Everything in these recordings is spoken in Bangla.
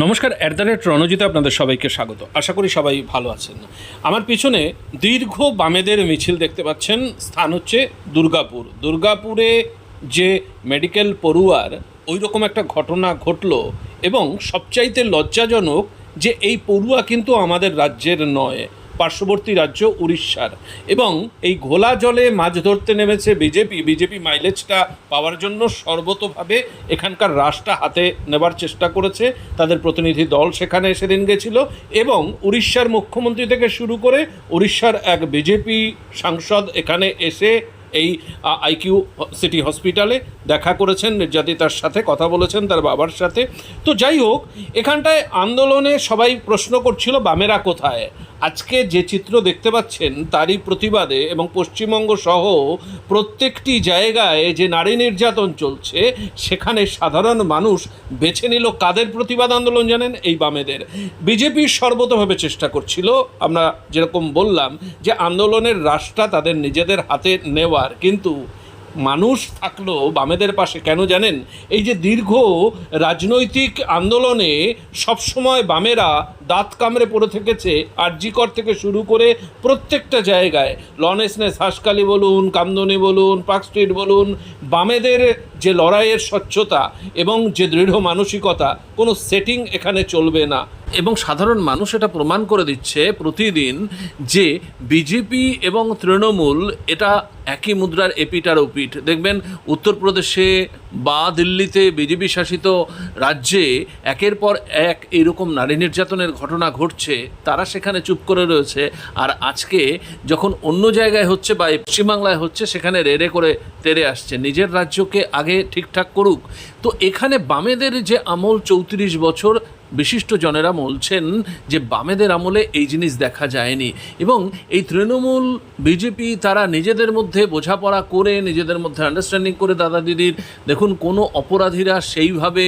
নমস্কার অ্যাট দ্য রেট রণজিতে আপনাদের সবাইকে স্বাগত। আশা করি সবাই ভালো আছেন। আমার পিছনে দীর্ঘ বামেদের মিছিল দেখতে পাচ্ছেন। স্থান হচ্ছে দুর্গাপুর। দুর্গাপুরে যে মেডিকেল পড়ুয়ার ওই রকম একটা ঘটনা ঘটল এবং সবচাইতে লজ্জাজনক যে এই পড়ুয়া কিন্তু আমাদের রাজ্যের নয়। পার্শ্ববর্তী রাজ্য উড়িষ্যার। এবং এই ঘোলা জলে মাছ ধরতে নেমেছে বিজেপি। বিজেপি মাইলেজটা পাওয়ার জন্য সর্বতভাবে এখানকার রাশটা হাতে নেবার চেষ্টা করেছে। তাদের প্রতিনিধি দল সেখানে সেদিন গেছিল। এবং উড়িষ্যার মুখ্যমন্ত্রী থেকে শুরু করে উড়িষ্যার এক বিজেপি সাংসদ এখানে এসে এই আইকিউ সিটি হসপিটালে দেখা করেছেন। নির্যাতিতার সাথে কথা বলেছেন, তার বাবার সাথে। তো যাই হোক, এখানটায় আন্দোলনে সবাই প্রশ্ন করছিল, বামেরা কোথায়? আজকে যে চিত্র দেখতে পাচ্ছেন, তারই প্রতিবাদে এবং পশ্চিমবঙ্গ সহ প্রত্যেকটি জায়গায় যে নারী নির্যাতন চলছে, সেখানে সাধারণ মানুষ বেছে নিল কাদের প্রতিবাদ আন্দোলন জানেন? এই বামেদের। বিজেপি সর্বতভাবে চেষ্টা করছিল, আমরা যেরকম বললাম যে আন্দোলনের রাশটা তাদের নিজেদের হাতে নেওয়ার, কিন্তু মানুষ থাকল বামেদের পাশে। কেন জানেন? এই যে দীর্ঘ রাজনৈতিক আন্দোলনে সবসময় বামেরা দাঁত কামড়ে পড়ে থেকেছে, আরজিকর থেকে শুরু করে প্রত্যেকটা জায়গায়। লনেসনেস হাসকালি বলুন, কামদনি বলুন, পার্ক স্ট্রিট বলুন, বামেদের যে লড়াইয়ের স্বচ্ছতা এবং যে দৃঢ় মানসিকতা, কোনো সেটিং এখানে চলবে না। এবং সাধারণ মানুষ এটা প্রমাণ করে দিচ্ছে প্রতিদিন যে বিজেপি এবং তৃণমূল এটা একই মুদ্রার এপিটার ওপিট দেখবেন, উত্তরপ্রদেশে বা দিল্লিতে বিজেপি শাসিত রাজ্যে একের পর এক এরকম নারী নির্যাতনের ঘটনা ঘটছে, তারা সেখানে চুপ করে রয়েছে। আর আজকে যখন অন্য জায়গায় হচ্ছে বা পশ্চিমবাংলায় হচ্ছে, সেখানে রেড়ে করে তেরে আসছে। নিজের রাজ্যকে আগে ঠিকঠাক করুক। তো এখানে বামেদের যে আমল চৌত্রিশ বছর, বিশিষ্ট জনেরা বলছেন যে বামেদের আমলে এই জিনিস দেখা যায়নি। এবং এই তৃণমূল, বিজেপি তারা নিজেদের মধ্যে বোঝাপড়া করে, নিজেদের মধ্যে আন্ডারস্ট্যান্ডিং করে দাদা দিদির, দেখুন কোনো অপরাধীরা সেইভাবে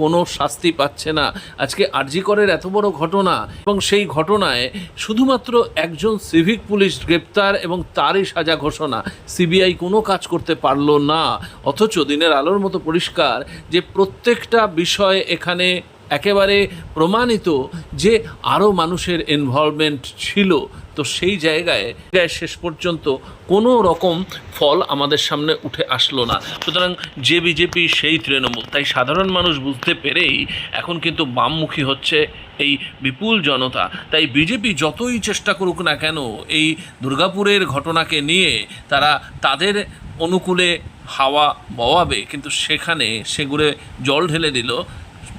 কোনো শাস্তি পাচ্ছে না। আজকে আরজিকরের এত বড় ঘটনা এবং সেই ঘটনায় শুধুমাত্র একজন সিভিক পুলিশ গ্রেপ্তার এবং তারই সাজা ঘোষণা। সিবিআই কোনো কাজ করতে পারল না। অথচ দিনের আলোর মতো পরিষ্কার যে প্রত্যেকটা বিষয় এখানে একেবারে প্রমাণিত যে আরও মানুষের ইনভলভমেন্ট ছিল, তো সেই জায়গায় শেষ পর্যন্ত কোনো রকম ফল আমাদের সামনে উঠে আসলো না। সুতরাং যে বিজেপি, সেই তৃণমূল। তাই সাধারণ মানুষ বুঝতে পেরেই এখন কিন্তু বামমুখী হচ্ছে এই বিপুল জনতা। তাই বিজেপি যতই চেষ্টা করুক না কেন, এই দুর্গাপুরের ঘটনাকে নিয়ে তারা তাদের অনুকূলে হাওয়া বওয়াবে। কিন্তু সেখানে সেগুলো জল ঢেলে দিল।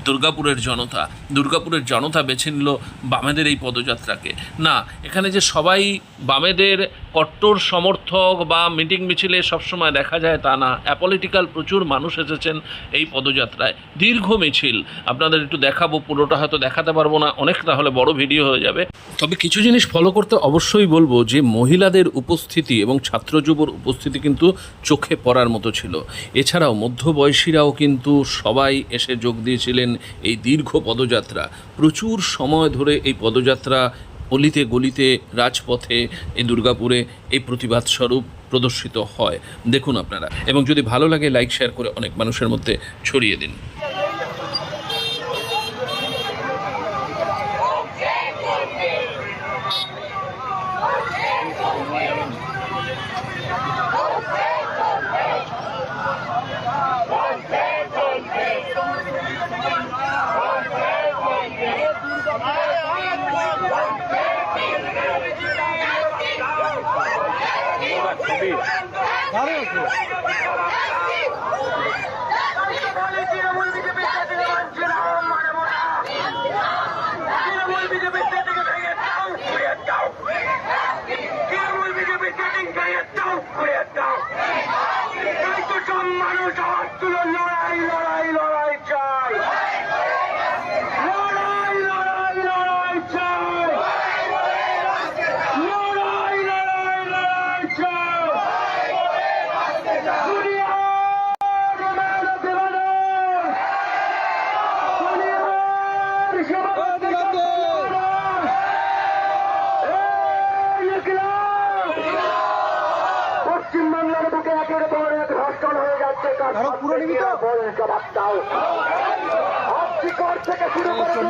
দুর্গাপুরের জনতা। দুর্গাপুরের জনতা বেছে নিল বামেদের এই পদযাত্রাকে। না, এখানে যে সবাই বামেদের কট্টর সমর্থক বা মিটিং মিছিলে সবসময় দেখা যায় তা না। অ্যাপলিটিক্যাল প্রচুর মানুষ এসেছেন এই পদযাত্রায়। দীর্ঘ মিছিল। আপনাদের একটু দেখাবো, পুরোটা হয়তো দেখাতে পারব না। অনেক তাহলে বড় ভিডিও হয়ে যাবে। তবে কিছু জিনিস ফলো করতে অবশ্যই বলব যে, মহিলাদের উপস্থিতি এবং ছাত্র যুবর উপস্থিতি কিন্তু চোখে পড়ার মতো ছিল। এছাড়াও মধ্যবয়সীরাও কিন্তু সবাই এসে যোগ দিয়েছিলেন এই দীর্ঘ পদযাত্রা প্রচুর সময় ধরে এই পদযাত্রা অলিতে গলিতে, রাজপথে, এই দুর্গাপুরে এই প্রতিবাদ স্বরূপ প্রদর্শিত হয়। দেখুন আপনারা। এবং যদি ভালো লাগে লাইক শেয়ার করে অনেক মানুষের মধ্যে ছড়িয়ে দিন। তৃণমূল পর যাচ্ছে কার বল জবাব থেকে শুরু করে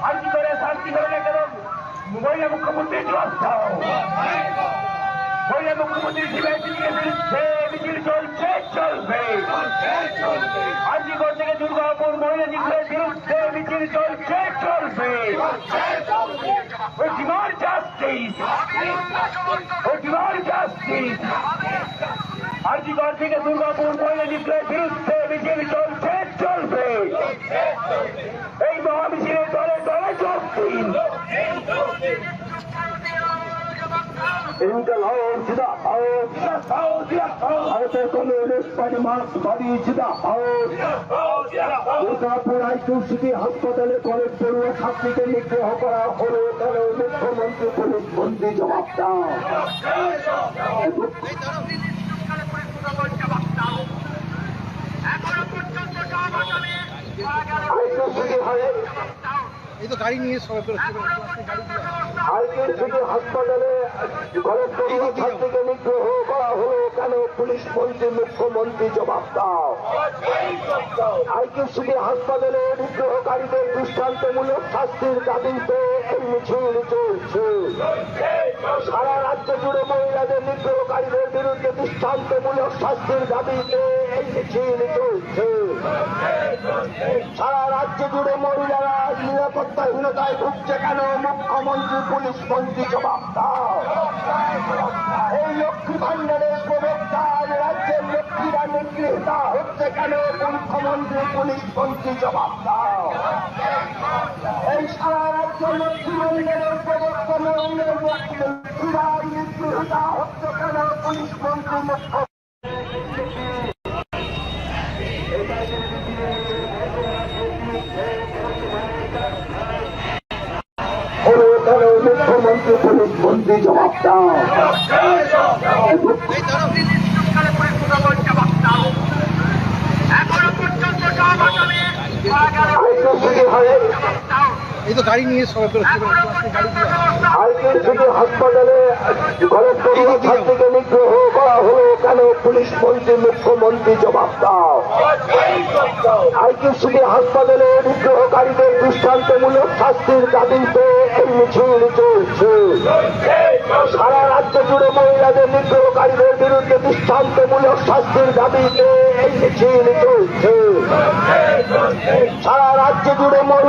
শান্তি করে শান্তি করে না কেন মহিলা মুখ্যমন্ত্রী জবাব দাও মহিলা মুখ্যমন্ত্রী শিবাজিকে বিরুদ্ধে মিছিল চলছে চলবে আজীবন থেকে দুর্গাপুর মহিলা নিগ্রহের বিরুদ্ধে মিছিল চলছে চলবে We demand justice! We demand justice! আজীবন থেকে দুর্গাপুর মহিলা নিগ্রহের বিরুদ্ধে মিছিল চলছে চলবে এই মহামিছিলে দলে দলে যোগ দিন। ইনকলাব জিন্দাবাদ ভারতের কমিউনিস্ট পার্টি মার্ক্সবাদী জিন্দাবাদ দুর্গাপুর আইকিউসিটি হাসপাতালে কলেজ পড়ুয়া ছাত্রীকে নিগ্রহ করা হলো কেন মুখ্যমন্ত্রী পুলিশ মন্ত্রী জবাব দাও আইকিউসিটি হয়ে এই তো মুখ্যমন্ত্রী জবাব দাও আইকের থেকে হাসপাতালে নিগ্রহকারীদের দৃষ্টান্তমূলক শাস্তির দাবিতে এই মিছিল চলছে। সারা রাজ্য জুড়ে মহিলাদের বিরুদ্ধে দৃষ্টান্তমূলক শাস্তির দাবিতে এই মিছিল চলছে। সারা রাজ্য জুড়ে মহিলারা নিরাপত্তাহীনতায় ভুগছে কেন? মুখ্যমন্ত্রী, পুলিশ মন্ত্রী জবাব এই লক্ষ্মী ভান্ডারের প্রবক্তা রাজ্যের লক্ষ্মীরা নিগৃহীতা হচ্ছে কেন? মুখ্যমন্ত্রী, পুলিশ মন্ত্রী জবাব দাও। পুলিশ মন্ত্রী মুখ্য মুখ্যমন্ত্রী পুলিশ মন্ত্রী জবাব দাও আইকিউসিটি হয়ে এই তো গাড়ি নিয়ে সবাই বেরোচ্ছে গাড়ি দিয়ে আইকের থেকে হাসপাতালে কলেজ পড়ুয়া ছাত্রীকে নিগ্রহ করা হলো কেন পুলিশ মন্ত্রী মুখ্যমন্ত্রী জবাব দাও? আইকের থেকে হাসপাতালে নিগ্রহকারীদের দৃষ্টান্তমূলক শাস্তির দাবিতে এই মিছিল চলছে। সারা রাজ্য জুড়ে মহিলাদের নিগ্রহকারীদের বিরুদ্ধে দৃষ্টান্তমূলক শাস্তির দাবিতে এই মিছিল চলছে। সারা রাজ্য জুড়ে মহিলা